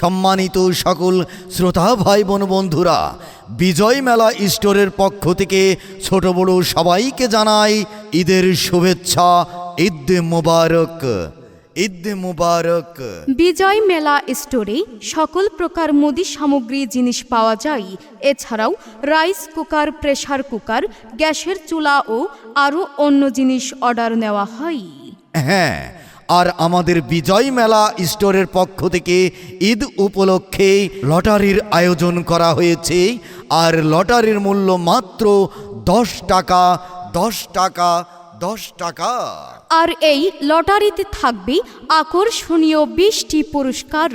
সম্মানিত সকল শ্রোতা ভাই বোন বন্ধুরা বিজয় মেলা স্টোরের পক্ষ থেকে ছোট বড় সবাইকে জানাই ঈদের শুভেচ্ছা ঈদ মুবারক ঈদ মুবারক। বিজয় মেলা স্টোরে সকল প্রকার মুদি সামগ্রী জিনিস পাওয়া যায়। এছাড়াও রাইস কুকার প্রেসার কুকার গ্যাসের চুলা ও আরও অন্য জিনিস অর্ডার নেওয়া হয়। হ্যাঁ আর আমাদের বিজয় মেলা স্টোরের পক্ষ থেকে ঈদ উপলক্ষে লটারির আয়োজন করা হয়েছে। আর লটারির মূল্য মাত্র দশ টাকা দশ টাকা দশ টাকা। আর এই লটারিতে থাকবে আকর্ষণীয় বিশটি পুরস্কার।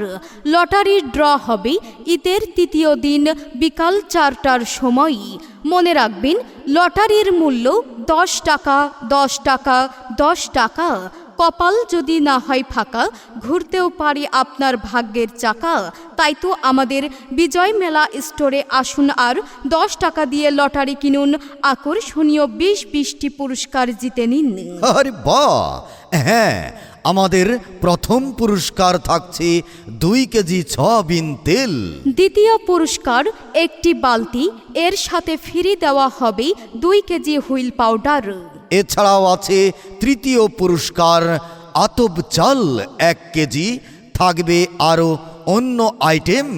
লটারির ড্র হবে ঈদের তৃতীয় দিন বিকাল চারটার সময়। মনে রাখবেন, লটারির মূল্য দশ টাকা দশ টাকা দশ টাকা। কপাল যদি না হয় ফাঁকা ঘুরতেও পারি আপনার ভাগ্যের চাকা। তাই তো আমাদের বিজয় মেলা স্টোরে আসুন আর দশ টাকা দিয়ে লটারি কিনুন। আকর্ষণীয় বিশ বিশটি পুরস্কার জিতে নিন। আরে হ্যাঁ আমাদের প্রথম পুরস্কার থাকছে দুই কেজি সয়াবিন তেল। দ্বিতীয় পুরস্কার একটি বালতি এর সাথে ফ্রি দেওয়া হবে দুই কেজি হুইল পাউডার। এছাড়াও আছে তৃতীয় পুরস্কার আতব চাল এক কেজি থাকবে আরও অন্য আইটেম।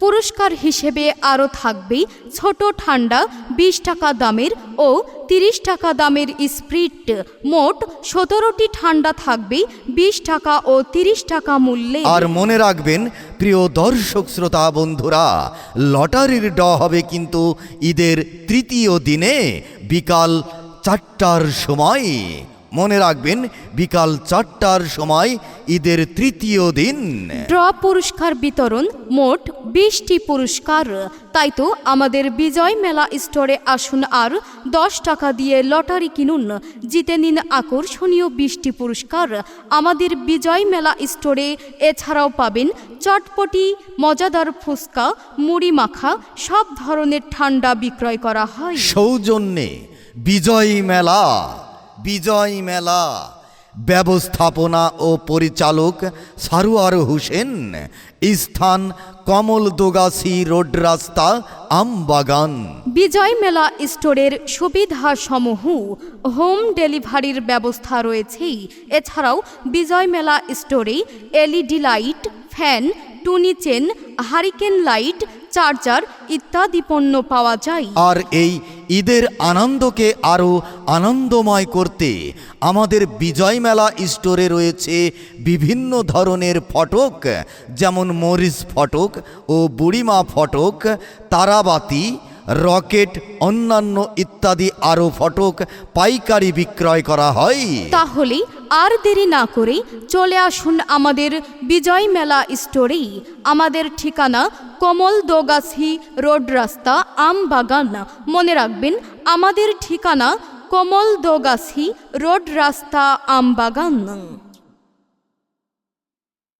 পুরস্কার হিসেবে আরও থাকবে ছোট ঠান্ডা বিশ টাকা দামের ও তিরিশ টাকা দামের স্প্রিট। মোট সতেরোটি ঠান্ডা থাকবে বিশ টাকা ও তিরিশ টাকা মূল্যে। আর মনে রাখবেন প্রিয় দর্শক শ্রোতা বন্ধুরা লটারির ড হবে কিন্তু ঈদের তৃতীয় দিনে বিকাল চারটার সময়। মনে রাখবেন বিকাল চারটার সময় ঈদের তৃতীয় দিন। ড্র পুরস্কার বিতরণ মোট বিশটি পুরস্কার। তাই তো আমাদের বিজয় মেলা স্টোরে আসুন আর দশ টাকা দিয়ে লটারি কিনুন। জিতে নিন আকর্ষণীয় বিশটি পুরস্কার। আমাদের বিজয় মেলা স্টোরে এছাড়াও পাবেন চটপটি মজাদার ফুচকা মুড়ি মাখা সব ধরনের ঠান্ডা বিক্রয় করা হয়। সৌজন্যে বিজয় মেলা বিজয় মেলা। ব্যবস্থাপনা ও পরিচালক সারোয়ার হোসেন স্থান কমল দোগাছি রোড রাস্তা আমবাগান। বিজয় মেলা স্টোরের সুবিধাসমূহ হোম ডেলিভারির ব্যবস্থা রয়েছে এছাড়াও বিজয় মেলা স্টোরে এলইডি লাইট ফ্যান টুনি চেন হারিকেন লাইট চার্জার ইত্যাদি পণ্য পাওয়া যায়। আর এই ঈদের আনন্দকে আরও আনন্দময় করতে আমাদের বিজয় মেলা স্টোরে রয়েছে বিভিন্ন ধরনের ফটক, যেমন মরিচ ফটক ও বুড়িমা ফটক, তারাবাতি, রকেট, অন্যান্য ইত্যাদি আরও ফটক পাইকারি বিক্রয় করা হয়। তাহলে আর দেরি না করে চলে আসুন আমাদের বিজয় মেলা স্টোরেই আমাদের ঠিকানা কমল দোগাছি রোড রাস্তা আমবাগান মনে রাখবেন, আমাদের ঠিকানা কমল দোগাছি রোড রাস্তা আমবাগান